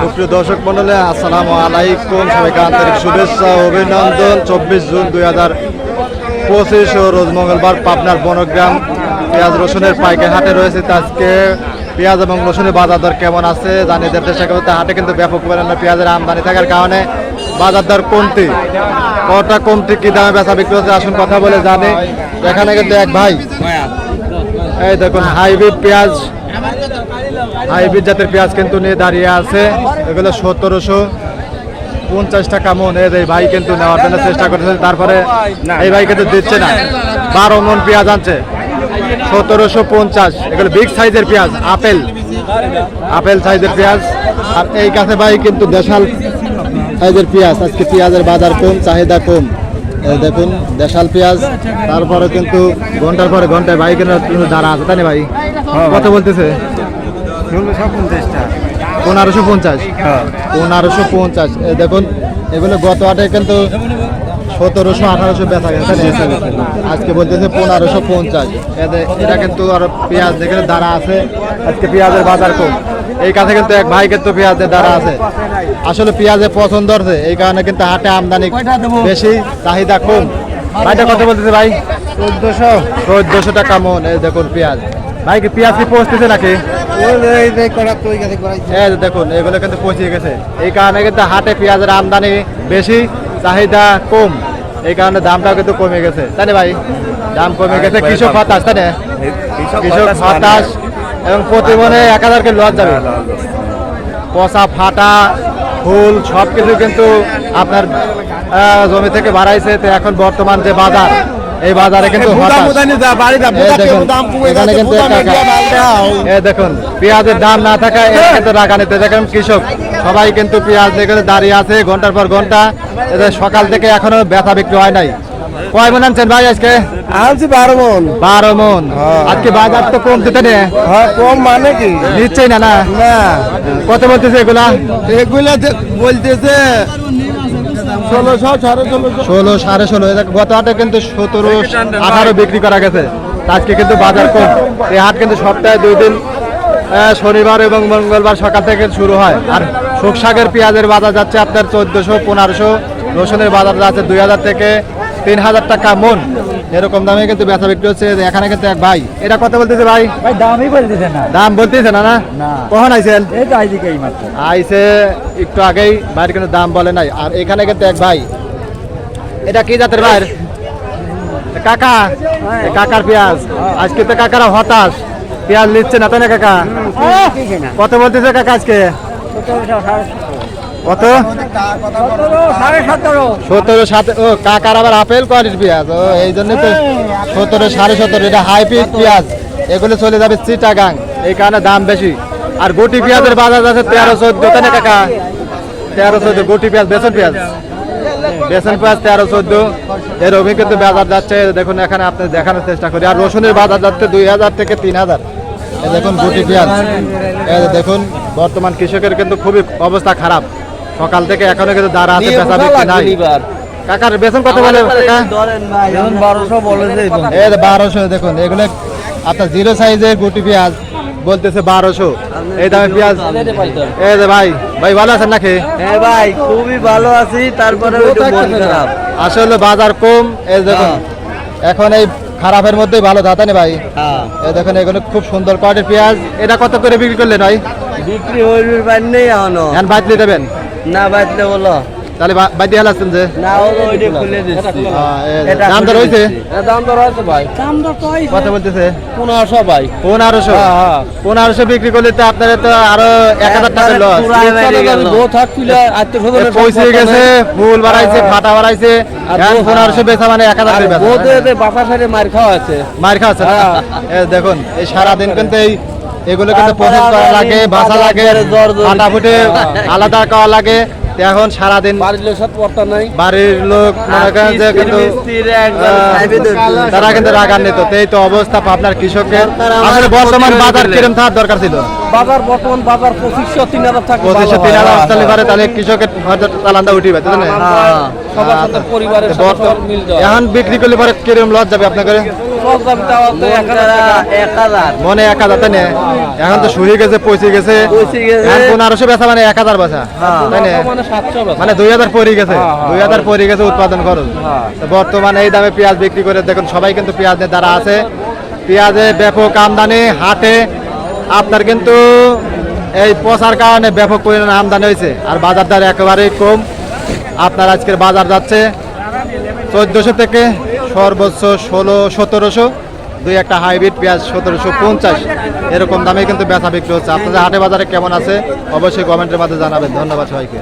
সুপ্রিয় দর্শক মন্ডলে, আসসালামু আলাইকুম। সবাইকে আন্তরিক শুভেচ্ছা অভিনন্দন। চব্বিশ জুন দুই হাজার পঁচিশ ও রোজ মঙ্গলবার পাবনার বনগ্রাম পেঁয়াজ রসুনের পাইকারি হাটে রয়েছে। আজকে পেঁয়াজ এবং রসুনের বাজার দর কেমন আছে? জানিয়ে দেওয়ার চেষ্টা করতে হাটে কিন্তু ব্যাপক পরিমাণে পেঁয়াজের আমদানি থাকার কারণে বাজার দর কমতি। কটা কমতি, কি দামে বেচা বিক্রি হচ্ছে আসুন কথা বলে জানি। এখানে কিন্তু এক ভাই, এই দেখুন, হাইব্রিড পেঁয়াজ হাইব্রিড জাতের পেঁয়াজ কিন্তু নিয়ে দাঁড়িয়ে আছে। এগুলো সতেরোশো পঞ্চাশ টাকা মন। এই ভাই কিন্তু নেওয়ার জন্য চেষ্টা করতেছে তারপরে এই ভাই কিন্তু দিচ্ছে না। বারো মন পেঁয়াজ আনছে। সতেরোশো পঞ্চাশ। এগুলো বিগ সাইজের পেঁয়াজ আপেল। আপেল সাইজের পেঁয়াজ। আর এই কাছে ভাই কিন্তু দেশাল সাইজের পেঁয়াজ। আজকে পেঁয়াজের বাজার কম চাহিদা কম। দেখুন দেশাল পেঁয়াজ। তারপরে কিন্তু ঘণ্টার পরে ঘন্টায় ভাই কেন দাঁড়া আছে তাই না ভাই। কথা বলতেছে। পনেরোশো পঞ্চাশ। পনেরোশো পঞ্চাশ। দেখুন এগুলো গত আটে কিন্তু সতেরোশো আঠারোশো বেচা গেছে আজকে বলতেছে পনেরোশো পঞ্চাশ। এটা কিন্তু আর পেঁয়াজ যেখানে দাঁড়া আছে। আজকে পেঁয়াজের বাজার কম। এই কাছে কিন্তু এক ভাই কিন্তু পেঁয়াজের দাঁড়া আছে। আসলে পেঁয়াজের পছন্দ হচ্ছে এই কারণে কিন্তু হাটে আমদানি বেশি চাহিদা কম। ভাইটা কত বলতেছে ভাই? চোদ্দশো। চোদ্দশো টাকা মন এই দেখুন পেঁয়াজ। ভাই কি পেঁয়াজ কি পৌঁছতেছে নাকি? এই যে দেখুন এগুলো কিন্তু পচিয়ে গেছে। এই কারণে কিন্তু হাটে পেঁয়াজের আমদানি বেশি চাহিদা কম। এই কারণে দামটাও কিন্তু কমে গেছে। তাই না ভাই? দাম কমে গেছে কৃষক হতাশ তাই না? কৃষক হতাশ এবং প্রতি মনে এক হাজার কে লস যাবে। পচা ফাটা ফুল সব কিছু কিন্তু আপনার জমি থেকে বাড়াইছে। তো এখন বর্তমান যে বাজার এই বাজারে কিন্তু দেখুন, পেঁয়াজের দাম না থাকায় কিন্তু রাগানিতে দেখেন কৃষক সবাই কিন্তু পেঁয়াজ দেখে দাঁড়িয়ে আছে ঘণ্টার পর ঘণ্টা। এদের সকাল থেকে এখনও ব্যথা বিক্রি হয় নাই। কয় মন আনছেন ভাই আজকে? আনছি বারো মন। বারো মন। আজকে বাজার তো কম দিতে নে হ্যাঁ কম মানে কি? নিচ্ছেই না না? কত বলতেছে এগুলা? এগুলা বলতেছে ষোলো সাড়ে ষোলো গত হাটে কিন্তু সতেরো, আঠারো বিক্রি করা গেছে। আজকে কিন্তু বাজার কম। এই হাট কিন্তু সপ্তাহে দুই দিন শনিবার এবং মঙ্গলবার সকাল থেকে শুরু হয়। আর শোকশাকের পেঁয়াজের বাজার যাচ্ছে আপনার চোদ্দোশো, পনেরোশো। রসুনের বাজার যাচ্ছে দুই হাজার থেকে তিন হাজার টাকা মন। এরকম দামে কিন্তু বেচা বিক্রি হচ্ছে। এখানে কিন্তু এক ভাই। এটা কত বলতেছে ভাই? ভাই দামই বলতেছে না। দাম বলতেছে না না। কখন আইছেন? এই তো আইদিকে মাত্র। আইসে একটু আগেই। বাইরে কিন্তু দাম বলে নাই। আর এখানে কিন্তু এক ভাই। এটা কি জাতের ভাই? কাকা? কাকার পেঁয়াজ। আজকে তো কাকারা হতাশ। পেঁয়াজ নিচ্ছে না তাই না কাকা? কত বলতেছে কাকা আজকে? দাম বেশি। আর পেঁয়াজের বাজার আছে তেরো, চোদ্দ তেরো, চোদ্দ পেঁয়াজ, বেসন পেঁয়াজ? বেসন পেঁয়াজ তেরো, চোদ্দ। এরকমই কিন্তু বাজার যাচ্ছে, দেখুন, এখানে আপনি দেখানোর চেষ্টা করি। আর রসুনের বাজার যাচ্ছে দুই হাজার থেকে তিন হাজার। দেখুন, গুটি পেঁয়াজ। দেখুন, বর্তমান কৃষকের কিন্তু খুবই অবস্থা খারাপ। সকাল থেকে এখনও কিন্তু দাঁড়া আছে বেচা বিক্রি নাই। কাকার বেতন কত বলে বারোশো বলেছে এই বারোশো দেখুন এগুলো আপনার জিরো সাইজের গুটি পেঁয়াজ বলতেছে বারোশো। এই দামে পেঁয়াজ এই যে ভাই ভাই ভালো আছেন নাকি? হ্যাঁ ভাই খুবই ভালো আছি তারপরে মন আসলে বাজার কম এই দেখুন এখন এই খারাপের মধ্যেই ভালো দাতা নে ভাই। হ্যাঁ। এই দেখুন এগুলো খুব সুন্দর কোয়ালিটির পেঁয়াজ। এটা কত করে বিক্রি করলেন ভাই? বিক্রি হইবে ভাই নেই এখনও। এখন বাইতলি দেবেন? না বাঁচলে বলো। তাহলে বাইতে হেলাচ্ছেন যে? না ওটা ওইটা খুলে দিচ্ছি। আহ, যে দাম দর হয়েছে? দাম দর আছে ভাই। দাম দর তো কত বলতেছে? পনেরোশো ভাই। পনেরোশো? হ্যাঁ। পনেরোশো বিক্রি করলে তো আপনার তো আরও এক হাজার টাকা লস পয়সে গেছে ফুল বাড়াইছে ফাটা বাড়াইছে। এখন পনেরোশো বেচা মানে এক হাজার। বাসা সাইডে মার খাওয়া আছে। মার? হ্যাঁ। এই দেখুন এই সারাদিন কিন্তু এই এগুলো কিন্তু প্রসেস করা লাগে বাসা লাগে জ্বর। ফাটা ফুটে আলাদা করা লাগে। এখন সারাদিন বাড়ির লোক পড়তা নাই। বাড়ির লোক মনে করেন যে কিন্তু তারা কিন্তু রাগান্বিত। এই তো অবস্থা আপনার কৃষকের। আসলে বর্তমান বাজার কিরম থাকার দরকার ছিল? বাজার বর্তমান বাজার পঁচিশশো তিন হাজার টাকা পঁচিশশো তিন হাজার আসতে পারে তাহলে কৃষকের হয়তো চালানটা উঠিবে তাই না? মিল যাওয়া। এখন বিক্রি করলে পরে কিরম লস যাবে আপনাকে মন এক হাজার এক হাজার। তাই না? এখন তো শুয়ে গেছে পৌঁছে গেছে। পনেরোশো বেচা মানে এক হাজার বেচা হ্যাঁ। তাই না? মানে দুই হাজার পড়ে গেছে দুই হাজার পড়ে গেছে উৎপাদন খরচ। তো বর্তমানে এই দামে পেঁয়াজ বিক্রি করে দেখুন সবাই কিন্তু পেঁয়াজের দ্বারা আছে। পেঁয়াজে ব্যাপক আমদানি হাটে আপনার কিন্তু এই পচার কারণে ব্যাপক পরিমাণে আমদানি হয়েছে। আর বাজার দর একেবারেই কম। আপনার আজকের বাজার যাচ্ছে চোদ্দোশো থেকে সর্বোচ্চ ষোলো, সতেরোশো, দুই একটা হাইব্রিড পেঁয়াজ সতেরোশো পঞ্চাশ। এরকম দামে কিন্তু বেচা বিক্রি হচ্ছে। আপনাদের হাটে বাজারে কেমন আছে? অবশ্যই কমেন্টের মাধ্যমে জানাবেন। ধন্যবাদ সবাইকে।